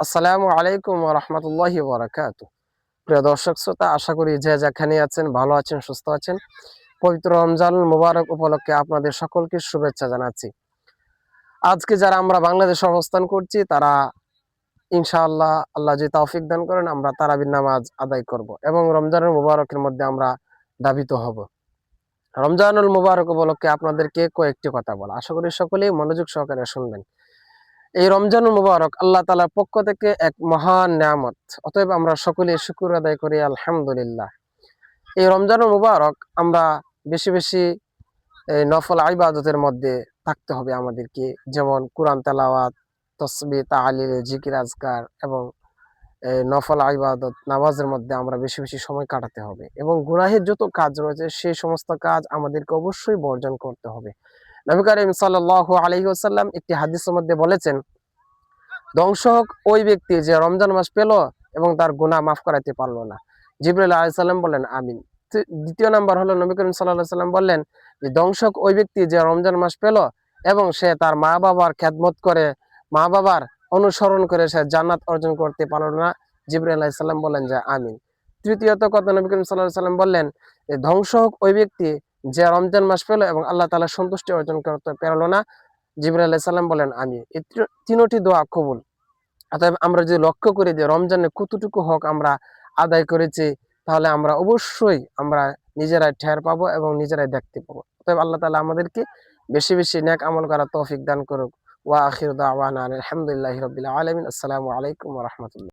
আসসালামু আলাইকুম রহমতুল্লাহি বরাকাত প্রিয় দর্শক শ্রোতা, আশা করি যে যেখানে আছেন, ভালো আছেন, সুস্থ আছেন। পবিত্র রমজান মুবারক উপলক্ষে আপনাদের সকলকে শুভেচ্ছা জানাচ্ছি। আজকে যারা আমরা বাংলাদেশে অবস্থান করছি, তারা ইনশাআল্লাহ আল্লাহ যে তৌফিক দান করেন, আমরা তারাবির নামাজ আদায় করব এবং রমজানের মুবারকের মধ্যে আমরা দাবিত হব। রমজানুল মুবারক উপলক্ষে আপনাদেরকে কয়েকটি কথা বলা। আশা করি সকলেই মনোযোগ সহকারে শুনবেন। এই রমজানুল মুবারক আল্লাহ তালার পক্ষ থেকে এক মহান নিয়ামত। অতএব আমরা সকলে শুকুর আদায় করি, আলহামদুলিল্লাহ। এই রমজানুল মুবারক আমরা বেশি বেশি এই নফল আইবাদতের মধ্যে থাকতে হবে আমাদেরকে, যেমন কোরআন তালাওয়াত, তসবি তালিল জিকির, আজকার এবং নফল আইবাদত নামাজের মধ্যে আমরা বেশি বেশি সময় কাটাতে হবে এবং গুনাহের যত কাজ রয়েছে সেই সমস্ত কাজ আমাদেরকে অবশ্যই বর্জন করতে হবে। নবী করিম সাল্লাহ আলহিউসাল্লাম একটি হাদিসের মধ্যে বলেছেন ধ্বংস হোক, ওই ব্যক্তি যে রমজান মাস পেল এবং তার গুনাহ মাফ করাতে পারল না। জিবরুল আলাইসাল্লাম বললেন আমিন। দ্বিতীয় নাম্বার হলো নবী করিম সাল্লাহ সাল্লাম বললেন যে, ধ্বংস হোক, ওই ব্যক্তি যে রমজান মাস পেল এবং সে তার মা বাবার খ্যাতমত করে মা বাবার অনুসরণ করে সে জান্নাত অর্জন করতে পারল না। জিবরুল আলাইসাল্লাম বললেন যে, আমিন। তৃতীয়ত কথা নবী করিম সাল্লাহ সাল্লাম বললেন যে, ধ্বংস হোক, ওই ব্যক্তি যে রমজান মাস পেল এবং আল্লাহ তালা সন্তুষ্টি অর্জন করতে পারল না। জিবরুল আলাইসাল্লাম বলেন আমি এই তিন- তিনটি দোয়া কবুল। অতএব আমরা যদি লক্ষ্য করি যে রমজানে কতটুকু হক আমরা আদায় করেছি, তাহলে আমরা অবশ্যই আমরা নিজেরাই ঠের পাবো এবং নিজেরাই দেখতে পাবো। অতএব আল্লাহ তালা আমাদেরকে বেশি বেশি ন্যাক আমল করার তৌফিক দান করুক। ওয়া আখির দাওয়ান আলহামদুলিল্লাহ রাব্বিল আলমিন। আসসালামু আলাইকুম রাহমাতুল্লাহ।